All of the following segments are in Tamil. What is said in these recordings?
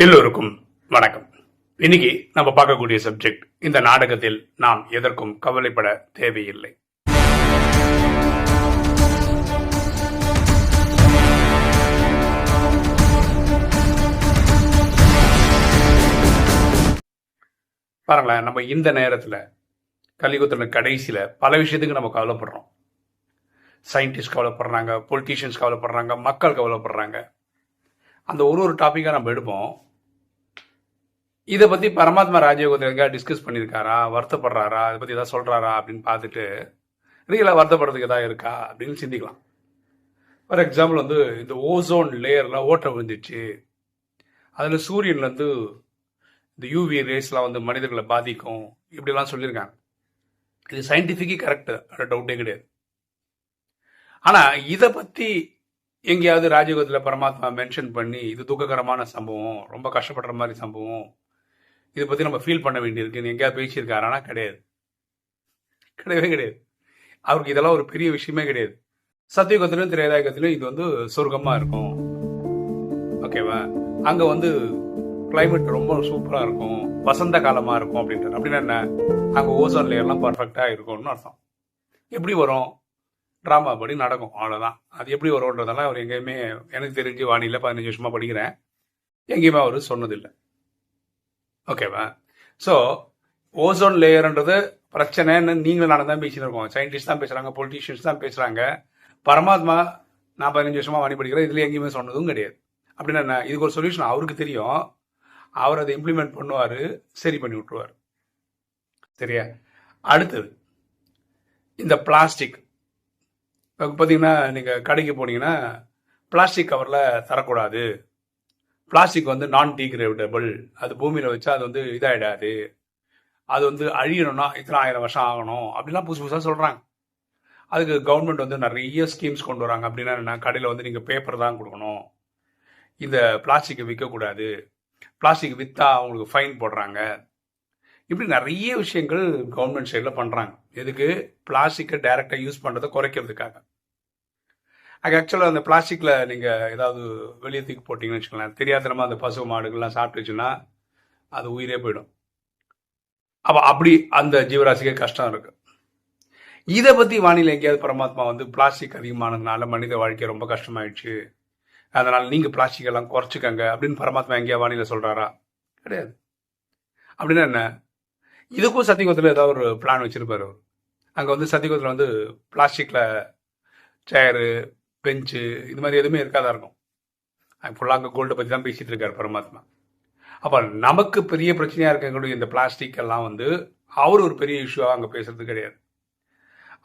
எல்லோருக்கும் வணக்கம். இன்னைக்கு நம்ம பார்க்கக்கூடிய சப்ஜெக்ட் இந்த நாடகத்தில் நாம் எதற்கும் கவலைப்பட தேவையில்லை. பாருங்களேன் நம்ம இந்த நேரத்தில் கலிகுத்துல கடைசியில் பல விஷயத்துக்கு நம்ம கவலைப்படுறோம். சயின்டிஸ்ட் கவலைப்படுறாங்க பொலிட்டீஷியன்ஸ் கவலைப்படுறாங்க மக்கள் கவலைப்படுறாங்க. அந்த ஒரு ஒரு டாப்பிக்காக நம்ம எடுப்போம். இதை பற்றி பரமாத்மா ராஜயோகத்தில் எங்கேயா டிஸ்கஸ் பண்ணியிருக்காரா வருத்தப்படுறாரா? இதை பற்றி ஏதாவது சொல்கிறாரா அப்படின்னு பார்த்துட்டு ரியலாக வருத்தப்படுறதுக்கு ஏதாவது இருக்கா அப்படின்னு சிந்திக்கலாம். ஃபார் எக்ஸாம்பிள் வந்து இந்த ஓசோன் லேயர்லாம் ஓட்டம் விழுந்துச்சு. அதில் சூரியன்லேருந்து இந்த யூவி ரேஸ்லாம் வந்து மனிதர்களை பாதிக்கும். இப்படிலாம் சொல்லியிருக்காங்க. இது சயின்டிஃபிக்கி கரெக்டு டவுட்டே கிடையாது. ஆனால் இதை பற்றி எங்கேயாவது ராஜயோகத்தில் பரமாத்மா மென்ஷன் பண்ணி இது துக்ககரமான சம்பவம் ரொம்ப கஷ்டப்படுற மாதிரி சம்பவம் இதை பற்றி நம்ம ஃபீல் பண்ண வேண்டியிருக்குன்னு எங்கேயாவது பேசியிருக்காரானா கிடையாது. கிடையவே கிடையாது. அவருக்கு இதெல்லாம் ஒரு பெரிய விஷயமே கிடையாது. சத்தியுகத்திலும் திரேதாயுகத்திலும் இது வந்து சொர்க்கமாக இருக்கும். ஓகேவா? அங்கே வந்து கிளைமேட் ரொம்ப சூப்பராக இருக்கும். வசந்த காலமாக இருக்கும் அப்படின்றது அப்படின்னா என்ன? அங்கே ஓசோன் லேயர்லாம் பர்ஃபெக்டாக இருக்கும்னு அர்த்தம். எப்படி வரும்? ட்ராமா படி நடக்கும். அவ்வளோதான் அது எப்படி வரும்ன்றதெல்லாம் அவர் எங்கேயுமே எனக்கு தெரிஞ்சு வானிலை பதினஞ்சு வருஷமாக படிக்கிறேன். எங்கேயுமே அவர் சொன்னதில்லை. ஓகேவா ஸோ ஓசோன் லேயர்ன்றது பிரச்சனைன்னு நீங்களும் நான் தான் பேசிட்டு இருக்கோம். சயின்டிஸ்ட் தான் பேசுகிறாங்க பொலிட்டீஷியன்ஸ் தான் பேசுகிறாங்க பரமாத்மா நான் பதினஞ்சு வருஷமாக வாணி படிக்கிறேன் இதில் எங்கேயுமே சொன்னதும் கிடையாது. அப்படின்னா என்ன? இதுக்கு ஒரு சொல்யூஷன் அவருக்கு தெரியும். அவர் அதை இம்ப்ளிமெண்ட் பண்ணுவார் சரி பண்ணி விட்டுருவார். சரியா? அடுத்தது இந்த பிளாஸ்டிக் இப்போ பார்த்தீங்கன்னா நீங்கள் கடைக்கு போனீங்கன்னா பிளாஸ்டிக் கவரில் தரக்கூடாது. பிளாஸ்டிக் வந்து நான் டீக்ரேடபிள் அது பூமியில் வச்சா அது வந்து இதாகிடாது அது வந்து அழியணும்னா இத்தனை ஆயிரம் வருஷம் ஆகணும். அப்படிலாம் புதுசு புதுசாக சொல்கிறாங்க அதுக்கு கவர்மெண்ட் வந்து நிறைய ஸ்கீம்ஸ் கொண்டு வராங்க. அப்படின்னா என்ன? கடையில் வந்து நீங்கள் பேப்பர் தான் கொடுக்கணும். இந்த பிளாஸ்டிக்கை விற்கக்கூடாது. பிளாஸ்டிக் விற்றா அவங்களுக்கு ஃபைன் போடுறாங்க. இப்படி நிறைய விஷயங்கள் கவர்மெண்ட் சைடில் பண்ணுறாங்க எதுக்கு? பிளாஸ்டிக்கை டைரெக்டாக யூஸ் பண்ணுறதை குறைக்கிறதுக்காக. அங்கே ஆக்சுவலாக அந்த பிளாஸ்டிக்கில் நீங்கள் ஏதாவது வெளியே தூக்கி போட்டிங்கன்னு வச்சுக்கலாம் தெரியாதனமாக அந்த பசு மாடுகள்லாம் சாப்பிட்டுச்சுன்னா அது உயிரே போயிடும். அப்போ அப்படி அந்த ஜீவராசிக்கே கஷ்டம் இருக்கு. இதை பற்றி வானிலை எங்கேயாவது பரமாத்மா வந்து பிளாஸ்டிக் அதிகமானதுனால மனித வாழ்க்கை ரொம்ப கஷ்டமாயிடுச்சு. அதனால் நீங்கள் பிளாஸ்டிக் எல்லாம் குறைச்சிக்கங்க அப்படின்னு பரமாத்மா எங்கேயா வானிலை சொல்கிறாரா கிடையாது. அப்படின்னா என்ன? இதுக்கும் சத்தியகுதத்தில் ஏதாவது ஒரு பிளான் வச்சுருப்பார் அவர். அங்கே வந்து சத்தியகுதத்தில் வந்து பிளாஸ்டிக்கில் சேரு பெஞ்சு இது மாதிரி எதுவுமே இருக்காதா இருக்கும். ஃபுல்லாக அங்கே கோல்டை பற்றி தான் பேசிகிட்டு இருக்கார் பரமாத்மா. அப்போ நமக்கு பெரிய பிரச்சனையாக இருக்கக்கூடிய இந்த பிளாஸ்டிக் எல்லாம் வந்து அவர் ஒரு பெரிய இஷ்யூவாக அங்கே பேசுறது கிடையாது.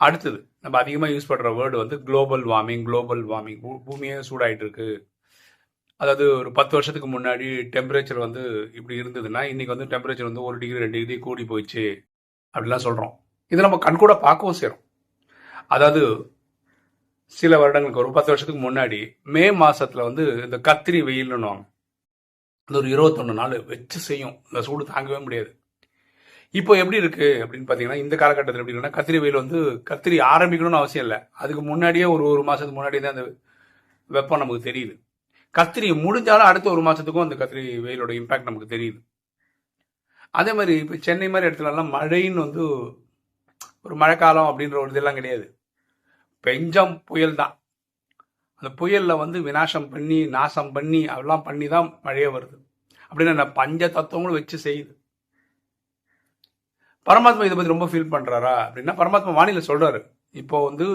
அடுத்தது நம்ம அதிகமாக யூஸ் பண்ணுற வேர்டு வந்து குளோபல் வார்மிங் குளோபல் வார்மிங் பூமியே சூடாயிட்டு இருக்கு. அதாவது ஒரு பத்து வருஷத்துக்கு முன்னாடி டெம்பரேச்சர் வந்து இப்படி இருந்ததுன்னா இன்னைக்கு வந்து டெம்பரேச்சர் வந்து ஒரு டிகிரி ரெண்டு டிகிரி கூடி போயிடுச்சு. அப்படிலாம் சொல்கிறோம் இதை நம்ம கண்கூட பார்க்கவும் செய்கிறோம் அதாவது சில வருடங்களுக்கு ஒரு பத்து வருஷத்துக்கு முன்னாடி மே மாசத்துல வந்து இந்த கத்திரி வெயில்னுவாங்க இந்த ஒரு இருபத்தொன்னு நாள் வச்சு செய்யும். இந்த சூடு தாங்கவே முடியாது. இப்போ எப்படி இருக்கு அப்படின்னு பார்த்தீங்கன்னா இந்த காலகட்டத்தில் எப்படி இருக்குன்னா கத்திரி வெயில் வந்து கத்திரி ஆரம்பிக்கணும்னு அவசியம் இல்லை. அதுக்கு முன்னாடியே ஒரு ஒரு மாசத்துக்கு முன்னாடியே தான் அந்த வெப்பம் நமக்கு தெரியுது. கத்திரி முடிஞ்சாலும் அடுத்த ஒரு மாசத்துக்கும் அந்த கத்திரி வெயிலோட இம்பாக்ட் நமக்கு தெரியுது. அதே மாதிரி இப்போ சென்னை மாதிரி இடத்துலலாம் மழைன்னு வந்து ஒரு மழைக்காலம் அப்படின்ற ஒரு இதெல்லாம் கிடையாது. பெஞ்சம் புயல் தான் அந்த புயலில் வந்து விநாசம் பண்ணி நாசம் பண்ணி அதெல்லாம் பண்ணி தான் மழையே வருது. அப்படின்னு பஞ்ச தத்துவங்களும் வச்சு செய்யுது. பரமாத்மா இதை பற்றி ரொம்ப ஃபீல் பண்ணுறாரா அப்படின்னா பரமாத்மா வானிலை சொல்கிறாரு இப்போ வந்து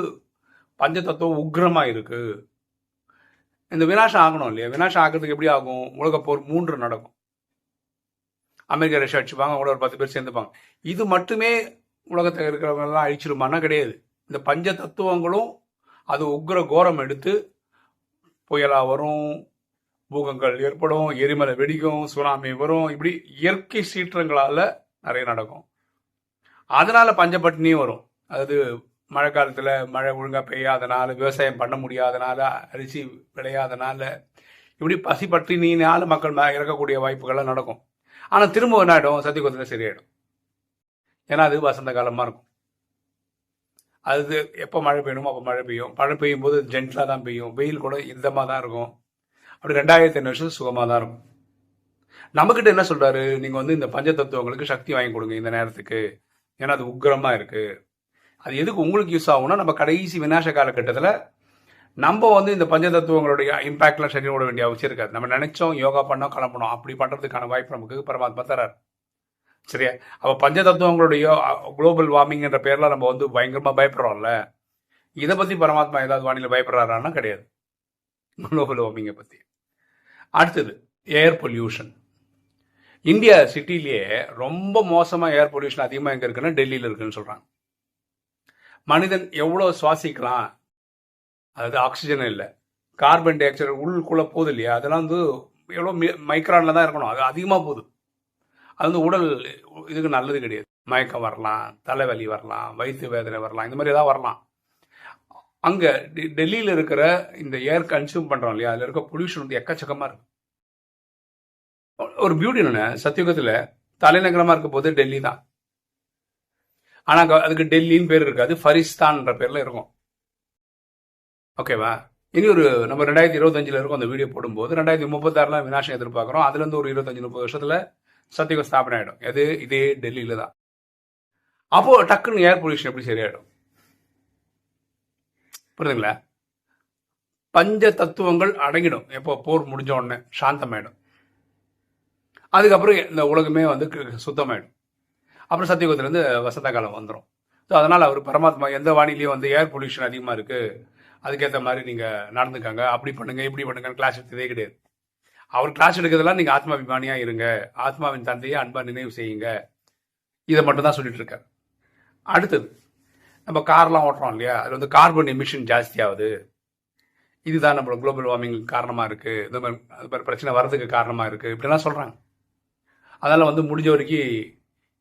பஞ்ச தத்துவம் உக்ரமாக இருக்கு இந்த விநாசம் ஆகணும் இல்லையா? விநாசம் ஆகிறதுக்கு எப்படி ஆகும்? உலக போர் மூன்று நடக்கும். அமெரிக்கா ரஷ்யா அடிச்சுப்பாங்க கூட ஒரு பத்து பேர் சேர்ந்துப்பாங்க. இது மட்டுமே உலகத்தில் இருக்கிறவங்கெல்லாம் அழிச்சிருமானா கிடையாது. இந்த பஞ்ச தத்துவங்களும் அது உக்ர கோரம் எடுத்து புயலாக வரும் பூகங்கள் ஏற்படும் எரிமலை வெடிக்கும் சுனாமி வரும் இப்படி இயற்கை சீற்றங்களால் நிறைய நடக்கும். அதனால பஞ்சப்பட்டினியும் வரும். அதாவது மழை காலத்தில் மழை ஒழுங்காக பெய்யாதனால விவசாயம் பண்ண முடியாதனால அரிசி விளையாதனால இப்படி பசி பட்டினினால மக்கள் இறக்கக்கூடிய வாய்ப்புகள்லாம் நடக்கும். ஆனால் திரும்ப என்ன ஆகிடும் சத்தியகுதத்தில் சரியாயிடும். ஏன்னா அது வசந்த காலமாக இருக்கும். அது எப்போ மழை பெய்யணுமோ அப்போ மழை பெய்யும். மழை பெய்யும் போது ஜென்டலாக தான் பெய்யும். வெயில் கூட இதமாக தான் இருக்கும். அப்படி ரெண்டாயிரத்தி ஐநூறு வருஷம் சுகமாக தான் இருக்கும். நம்மக்கிட்ட என்ன சொல்கிறாரு நீங்கள் வந்து இந்த பஞ்ச தத்துவங்களுக்கு சக்தி வாங்கி கொடுங்க இந்த நேரத்துக்கு. ஏன்னா அது உக்ரமாக இருக்குது அது எதுக்கு உங்களுக்கு யூஸ் ஆகும்னா நம்ம கடைசி விநாச காலகட்டத்தில் நம்ம வந்து இந்த பஞ்ச தத்துவங்களுடைய இம்பாக்ட்லாம் சரி விட வேண்டிய அவசியம் இருக்காது. நம்ம நினைச்சோம் யோகா பண்ணோம் கிளம்பணும் அப்படி பண்ணுறதுக்கான வாய்ப்பு நமக்கு பரமாத்மா தரார். சரியா அப்போ பஞ்சதத்துவங்களுடைய குளோபல் வார்மிங் என்ற பேரில் நம்ம வந்து பயங்கரமாக பயப்படுறோம்ல. இதை பற்றி பரமாத்மா ஏதாவது வானிலை பயப்படுறாரான்னா கிடையாது. குளோபல் வார்மிங்கை பற்றி அடுத்தது ஏர் பொல்யூஷன் இந்தியா சிட்டிலேயே ரொம்ப மோசமாக ஏர் பொல்யூஷன் அதிகமாக எங்கே இருக்குன்னா டெல்லியில் இருக்குன்னு சொல்கிறாங்க மனிதன் எவ்வளோ சுவாசிக்கலாம்? அதாவது ஆக்சிஜன் இல்லை. கார்பன் டை ஆக்சைடு உள்ளுக்குள்ளே போகுது இல்லையா? அதெல்லாம் வந்து எவ்வளோ மைக்ரானில் தான் இருக்கணும். அது அதிகமாக போகுது. அது வந்து உடல் இதுக்கு நல்லது கிடையாது. மயக்கம் வரலாம் தலைவலி வரலாம் வயிற்று வேதனை வரலாம் இந்த மாதிரி ஏதாவது வரலாம். அங்கே டெல்லியில் இருக்கிற இந்த ஏர் கன்சியூம் பண்ணுறோம் இல்லையா? அதில் இருக்க பொல்யூஷன் வந்து எக்கச்சக்கமாக இருக்கு. ஒரு பியூட்டி என்னென்ன சத்தியுகத்தில் தலைநகரமாக இருக்க போது டெல்லி தான். ஆனால் அதுக்கு டெல்லின்னு பேர் இருக்காது ஃபரிஸ்தான்ன்ற பேரில் இருக்கும். ஓகேவா? இனி ஒரு நம்ம ரெண்டாயிரத்தி இருபத்தஞ்சில் இருக்கும் அந்த வீடியோ போடும்போது ரெண்டாயிரத்தி முப்பத்தாறுல வினாசம் எதிர்பார்க்குறோம். அதுலேருந்து ஒரு இருபத்தஞ்சி முப்பது வருஷத்தில் சத்தியுக ஸ்தாபனம் ஆகிடும் எது இதே டெல்லியில் தான். அப்போ டக்குன்னு ஏர் பொல்யூஷன் எப்படி சரியாயிடும்? புரியுதுங்களா? பஞ்ச தத்துவங்கள் அடங்கிடும். எப்போ போர் முடிஞ்ச உடனே சாந்தமாயிடும். அதுக்கப்புறம் இந்த உலகமே வந்து சுத்தமாயிடும். அப்புறம் சத்தியுகத்திலேருந்து வசந்த காலம் வந்துடும் ஸோ அதனால் அவர் பரமாத்மா எந்த வானிலையும் வந்து ஏர் பொல்யூஷன் அதிகமாக இருக்குது அதுக்கேற்ற மாதிரி நீங்கள் நடந்துக்காங்க. அப்படி பண்ணுங்க இப்படி பண்ணுங்கன்னு கிளாஸ் எடுத்ததே கிடையாது. அவர் கிளாஸ் எடுக்கிறதெல்லாம் நீங்கள் ஆத்மாபிமானியாக இருங்க. ஆத்மாவின் தந்தையை அன்பாக நினைவு செய்யுங்க. இதை மட்டும் தான் சொல்லிட்டு இருக்காரு. அடுத்தது நம்ம கார்லாம் ஓட்டுறோம் இல்லையா? அது வந்து கார்பன் எமிஷன் ஜாஸ்தியாகுது. இதுதான் நம்மளோட குளோபல் வார்மிங் காரணமாக இருக்குது இந்த மாதிரி அது மாதிரி பிரச்சனை வர்றதுக்கு காரணமாக இருக்குது இப்படிலாம் சொல்கிறாங்க அதனால் வந்து முடிஞ்ச வரைக்கும்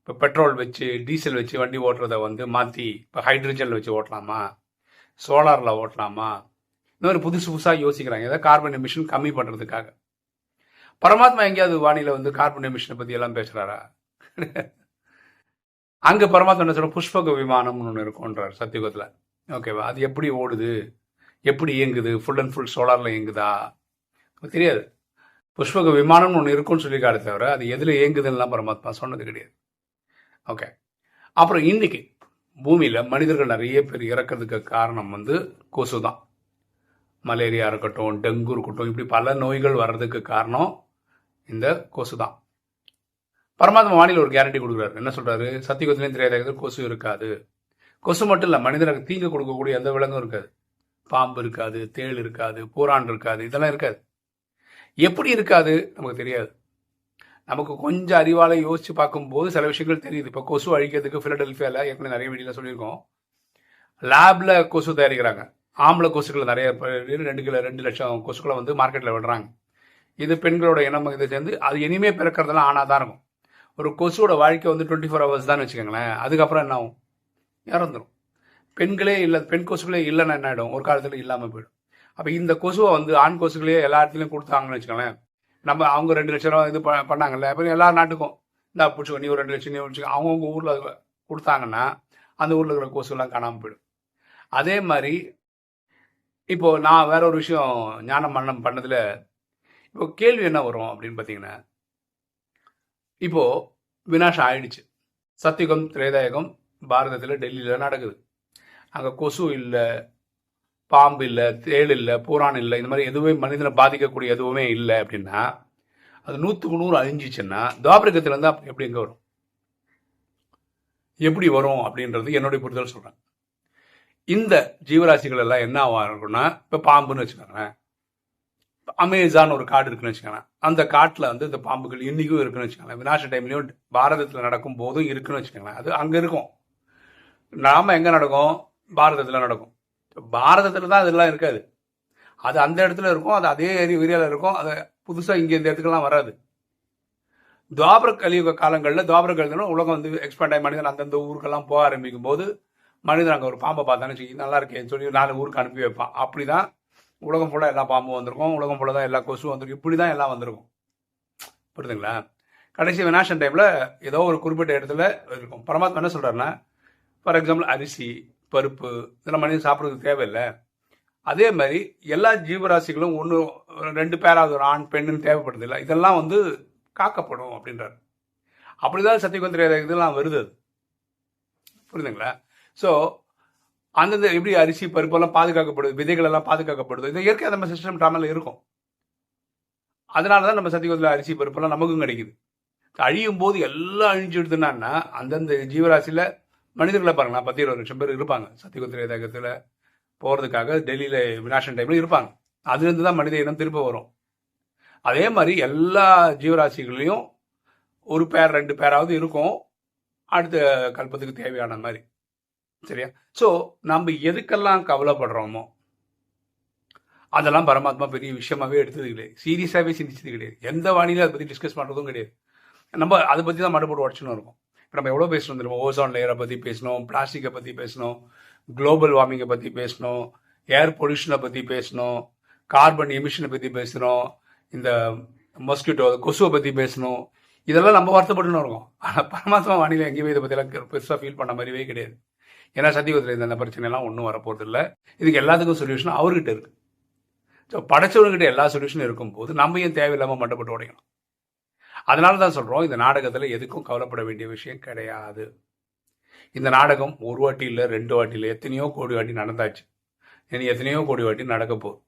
இப்போ பெட்ரோல் வச்சு டீசல் வச்சு வண்டி ஓட்டுறத வந்து மாற்றி இப்போ ஹைட்ரஜனில் வச்சு ஓட்டலாமா? சோலாரில் ஓட்டலாமா? இந்த மாதிரி புதுசு புதுசாக யோசிக்கிறாங்க. ஏதாவது கார்பன் எமிஷன் கம்மி பண்ணுறதுக்காக பரமாத்மா எங்கேயாவது வானிலை வந்து கார்பன் எமிஷனை பற்றி எல்லாம் பேசுகிறாரா அங்கே பரமாத்மா என்ன சொல்ல புஷ்பக விமானம்னு ஒன்று இருக்கும்ன்றார் சத்தியுகத்தில். ஓகேவா அது எப்படி ஓடுது? எப்படி இயங்குது? ஃபுல் அண்ட் ஃபுல் சோலாரில் இயங்குதா? தெரியாது. புஷ்பக விமானம்னு ஒன்று இருக்கும்னு சொல்லிக்காரு தவிர அது எதில் இயங்குதுன்னெலாம் பரமாத்மா சொன்னது கிடையாது. ஓகே அப்புறம் இன்னைக்கு பூமியில் மனிதர்கள் நிறைய பேர் இறக்கிறதுக்கு காரணம் வந்து கொசு தான் மலேரியா இருக்கட்டும் டெங்கு இருக்கட்டும் இப்படி பல நோய்கள் வர்றதுக்கு காரணம் இந்த கொசு தான். பரமாத்மா வானிலை ஒரு கேரண்டி கொடுக்குறாரு. என்ன சொல்றாரு? சத்தியகுத்திலையும் தெரியாத கொசு இருக்காது. கொசு மட்டும் இல்லை மனிதனுக்கு தீங்கு கொடுக்கக்கூடிய எந்த விலங்கும் இருக்காது. பாம்பு இருக்காது தேள் இருக்காது பூரான் இருக்காது இதெல்லாம் இருக்காது. எப்படி இருக்காது? நமக்கு தெரியாது. நமக்கு கொஞ்சம் அறிவால யோசிச்சு பார்க்கும்போது சில விஷயங்கள் தெரியுது. இப்போ கொசு அழிக்கிறதுக்கு ஃபிலடெல்ஃபியாவில் ஏற்கனவே நிறைய வீடியோவில் சொல்லியிருக்கோம். லேப்ல கொசு தயாரிக்கிறாங்க. ஆம்பளை கொசுக்களை நிறைய ரெண்டு கிலோ ரெண்டு லட்சம் கொசுக்களை வந்து மார்க்கெட்டில் விடுறாங்க. இது பெண்களோட இனம் இதை சேர்ந்து அது இனிமே பிறக்கிறதுலாம் ஆனால் தான் இருக்கும். ஒரு கொசுவோட வாழ்க்கை வந்து டுவெண்ட்டி ஃபோர் ஹவர்ஸ் தான் வச்சுக்கோங்களேன். அதுக்கப்புறம் என்ன ஆகும்? இறந்துடும் பெண்களே இல்லை பெண் கொசுக்களே இல்லைன்னா என்ன ஆகிடும் ஒரு காலத்தில் இல்லாமல் போயிடும். அப்போ இந்த கொசுவை வந்து ஆண் கொசுக்களையே எல்லா இடத்துலையும் கொடுத்தாங்கன்னு வச்சுக்கோங்களேன். நம்ம அவங்க ரெண்டு லட்ச ரூபா இது பண்ணாங்கல்ல. அப்போ எல்லா நாட்டுக்கும் இந்த பிடிச்சிக்கோ நீ ஒரு ரெண்டு லட்சம் நீ பிடிச்சிக்கோ அவங்கவுங்க ஊரில் கொடுத்தாங்கன்னா அந்த ஊரில் இருக்கிற கொசுலாம் காணாமல் போயிடும். அதே மாதிரி இப்போ நான் வேற ஒரு விஷயம் ஞான மன்னம் பண்ணதில் இப்போ கேள்வி என்ன வரும் அப்படின்னு பார்த்தீங்கன்னா இப்போ வினாஷம் ஆயிடுச்சு. சத்தியுகம் திரேதாயகம் பாரதத்தில் டெல்லியில் நடக்குது. அங்கே கொசு இல்லை பாம்பு இல்லை தேள் இல்லை பூரான் இல்லை இந்த மாதிரி எதுவுமே மனிதனை பாதிக்கக்கூடிய எதுவுமே இல்லை அப்படின்னா அது நூற்றுக்கு நூறு அழிஞ்சிச்சுன்னா துவாபரகத்துலேருந்து அப்படி எப்படி எங்கே வரும்? எப்படி வரும் அப்படின்றது என்னுடைய புரிதல் சொல்கிறேன் இந்த ஜீவராசிகள் எல்லாம் என்ன ஆகும்னா இப்போ பாம்புன்னு வச்சுக்கோங்களேன். அமேசான் ஒரு காடு இருக்குன்னு வச்சுக்கோங்களேன். அந்த காட்டில் வந்து இந்த பாம்புகள் இன்னைக்கும் இருக்குன்னு வச்சுக்கோங்க வினாச டைம்லையும் பாரதத்தில் நடக்கும் போதும் இருக்குன்னு வச்சுக்கோங்களேன். அது அங்கே இருக்கும். நாம் எங்கே நடக்கும்? பாரதத்தில் நடக்கும். பாரதத்தில் தான் அதெல்லாம் இருக்காது. அது அந்த இடத்துல இருக்கும் அது அதே ஏரியாவில் இருக்கும். அது புதுசாக இங்கே இந்த இடத்துக்கெல்லாம் வராது. துவாபர கலியுக காலங்களில் துவாபர கலியுகம் உலகம் வந்து எக்ஸ்பேண்ட் ஆகி மனிதன் அந்தந்த ஊருக்கெல்லாம் போக ஆரம்பிக்கும் போது மனிதன் அங்கே ஒரு பாம்பை பார்த்தானே வச்சு நல்லா இருக்கேன்னு சொல்லி நாலு ஊருக்கு அனுப்பி வைப்பான். அப்படி தான் உலகம் ஃபுல்லாக எல்லா பாம்பும் வந்திருக்கும். உலகம் ஃபுல்லாக தான் எல்லா கொசுவும் வந்திருக்கும். இப்படி தான் எல்லாம் வந்திருக்கும். புரியுதுங்களா? கடைசி வினாஷன் டைமில் ஏதோ ஒரு குறிப்பிட்ட இடத்துல இருக்கும். பரமாத்மா என்ன சொல்கிறாருன்னா ஃபார் எக்ஸாம்பிள் அரிசி பருப்பு இதெல்லாம் மனிதன் சாப்பிட்றதுக்கு தேவையில்லை. அதே மாதிரி எல்லா ஜீவராசிகளும் ஒன்று ரெண்டு பேராவது ஒரு ஆண் பெண்ணுன்னு தேவைப்படுது இல்லை. இதெல்லாம் வந்து காக்கப்படும் அப்படின்றார். அப்படிதான் சத்தியகுந்திர இதெல்லாம் வருது. அது புரியுதுங்களா? ஸோ அந்தந்த எப்படி அரிசி பருப்பெல்லாம் பாதுகாக்கப்படுது விதைகள் எல்லாம் பாதுகாக்கப்படுது. இந்த இயற்கையாக நம்ம சிஸ்டம் ட்ராமால இருக்கும். அதனால தான் நம்ம சத்தியகுந்திர அரிசி பருப்பெல்லாம் நமக்கும் கிடைக்குது. அழியும் போது எல்லாம் அழிஞ்சுடுதுன்னா அந்தந்த ஜீவராசியில் மனிதர்களை பாருங்களா பத்து இருபது லட்சம் பேர் இருப்பாங்க. சத்தியகுந்திர தேகத்தில் போகிறதுக்காக டெல்லியில் வினாஷன் டைமில் இருப்பாங்க. அதுலேருந்து தான் மனித இனம் திரும்ப வரும். அதே மாதிரி எல்லா ஜீவராசிகளையும் ஒரு பேர் ரெண்டு பேராவது இருக்கும். அடுத்த கல்பத்துக்கு தேவையான மாதிரி. சரியா? ஸோ நம்ம எதுக்கெல்லாம் கவலைப்படுறோமோ அதெல்லாம் பரமாத்மா பெரிய விஷயமாவே எடுத்தது கிடையாது. சீரியஸாகவே சிந்திச்சது கிடையாது. எந்த வானிலையும் அதை பற்றி டிஸ்கஸ் பண்ணுறதும் கிடையாது. நம்ம அதை பற்றி தான் மறுபடியும் உடச்சுன்னு இருக்கும். இப்போ நம்ம எவ்வளோ பேசணும் தெரியுமா? ஓசோன் லேயரை பற்றி பேசணும் பிளாஸ்டிக்கை பற்றி பேசணும் குளோபல் வார்மிங்கை பற்றி பேசணும் ஏர் பொல்யூஷனை பற்றி பேசணும் கார்பன் எமிஷனை பற்றி பேசணும் இந்த மஸ்கிட்டோ கொசுவை பற்றி பேசணும் இதெல்லாம் நம்ம வருத்தப்பட்டுன்னு இருக்கோம். ஆனால் பரமாத்மா வானிலை எங்கேயுமே இதை பற்றிலாம் பெருசாக ஃபீல் பண்ண மாதிரியே கிடையாது. ஏன்னா சத்தியகுதிரை இந்த பிரச்சனைலாம் ஒன்றும் வரப்போகிறது இல்லை இதுக்கு எல்லாத்துக்கும் சொல்யூஷன் அவர்கிட்ட இருக்கு. ஸோ படைச்சவர்கிட்ட எல்லா சொல்யூஷனும் இருக்கும்போது நம்ம ஏன் தேவையில்லாமல் மண்டப்பட்டு உடையணும் அதனால தான் சொல்கிறோம் இந்த நாடகத்தில் எதுக்கும் கவலைப்பட வேண்டிய விஷயம் கிடையாது. இந்த நாடகம் ஒரு வாட்டி இல்லை ரெண்டு வாட்டி இல்லை எத்தனையோ கோடி வாட்டி நடந்தாச்சு. இனி எத்தனையோ கோடி வாட்டி நடக்க போகுது.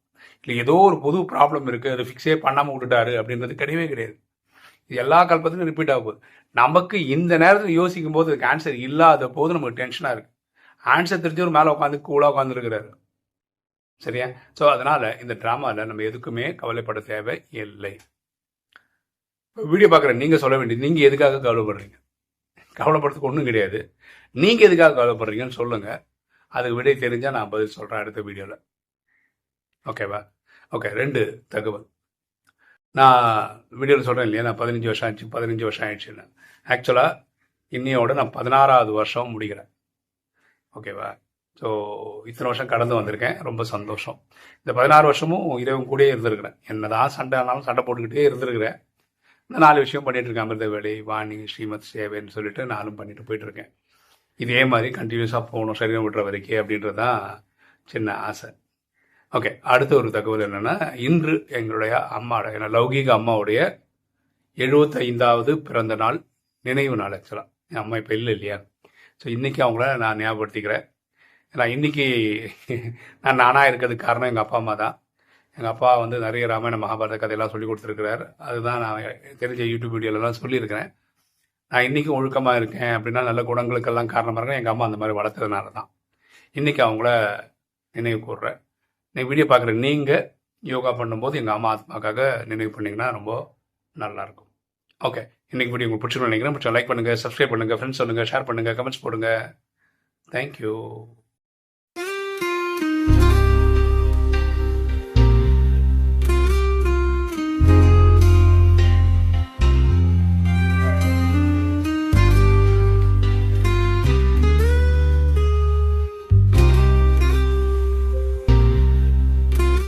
இல்லை ஏதோ ஒரு புது ப்ராப்ளம் இருக்குது அது ஃபிக்ஸே பண்ணாமல் விட்டுட்டாரு அப்படின்றது கிடையவே கிடையாது. இது எல்லா கல்பத்துக்கும் ரிப்பீட் ஆக போகுது. நமக்கு இந்த நேரத்தில் யோசிக்கும் போது அதுக்கு ஆன்சர் இல்லாத போது நமக்கு டென்ஷனாக இருக்குது ஆன்சர் தெரிஞ்சவர் மேலே உட்காந்து கூலாக உட்காந்துருக்கிறாரு சரியா? ஸோ அதனால் இந்த ட்ராமாவில் நம்ம எதுக்குமே கவலைப்பட தேவை இல்லை வீடியோ பார்க்குற நீங்கள் சொல்ல வேண்டியது நீங்கள் எதுக்காக கவலைப்படுறீங்க? கவலைப்படுறதுக்கு ஒன்றும் கிடையாது. நீங்கள் எதுக்காக கவலைப்படுறீங்கன்னு சொல்லுங்கள் அதுக்கு விடை தெரிஞ்சால் நான் பதில் சொல்கிறேன் அடுத்த வீடியோவில் ஓகேவா ஓகே ரெண்டு தகவல். நான் வீடியோவில் சொல்கிறேன் இல்லையா? நான் பதினஞ்சு வருஷம் ஆச்சு பதினஞ்சு வருஷம் ஆயிடுச்சுன்னு. ஆக்சுவலாக இன்னையோட நான் பதினாறாவது வருஷம் முடிக்கிறேன். ஓகேவா ஸோ இத்தனை வருஷம் கடந்து வந்திருக்கேன். ரொம்ப சந்தோஷம். இந்த பதினாறு வருஷமும் இரவும் கூடயே இருந்திருக்கிறேன். என்னதான் சண்டை ஆனாலும் சண்டை போட்டுக்கிட்டே இருந்திருக்கிறேன். இந்த நாலு விஷயம் பண்ணிட்டு இருக்கேன். அமிர்த வேலை வாணி ஸ்ரீமத் சேவைன்னு சொல்லிட்டு நானும் பண்ணிட்டு போயிட்டு இருக்கேன் இதே மாதிரி கண்டினியூஸாக போகணும். சரீரம் விடுற வரைக்கும் அப்படின்றது தான் சின்ன ஆசை. ஓகே அடுத்த ஒரு தகவல் என்னென்னா இன்று எங்களுடைய அம்மாவோட என்ன லௌகீக அம்மாவுடைய எழுபத்தைந்தாவது பிறந்த நாள் நினைவு நாள் ஆக்சுவலாக என் அம்மா இப்போ இல்லை இல்லையா? ஸோ இன்றைக்கி அவங்கள நான் ஞாபகப்படுத்திக்கிறேன். ஏன்னா இன்றைக்கி நான் நானாக இருக்கிறதுக்கு காரணம் எங்கள் அப்பா அம்மா தான். எங்கள் அப்பா வந்து நிறைய ராமாயண மகாபாரத கதையெல்லாம் சொல்லி கொடுத்துருக்கிறார். அதுதான் நான் தெரிஞ்ச யூடியூப் வீடியோலலாம் சொல்லியிருக்கிறேன். நான் இன்றைக்கும் ஒழுக்கமாக இருக்கேன் அப்படின்னா நல்ல குணங்களுக்கெல்லாம் காரணமாக இருக்கேன். எங்கள் அம்மா அந்த மாதிரி வளர்த்ததுனால தான். இன்றைக்கி அவங்கள நினைவு கூறுறேன். நீ வீடியோ பார்க்குற நீங்கள் யோகா பண்ணும்போது எங்கள் அம்மா ஆத்மாக்காக நினைவு பண்ணிங்கன்னா ரொம்ப நல்லாயிருக்கும் ஓகே இன்னைக்கு வீடியோ உங்களுக்கு பிடிச்சிருந்தோம் நினைக்கிறேன். பிடிச்சா லைக் பண்ணுங்கள் சப்ஸ்கிரைப் பண்ணுங்கள் ஃப்ரெண்ட்ஸ் சொல்லுங்கள் ஷேர் பண்ணுங்கள் கமெண்ட்ஸ் போடுங்க. தேங்க்யூ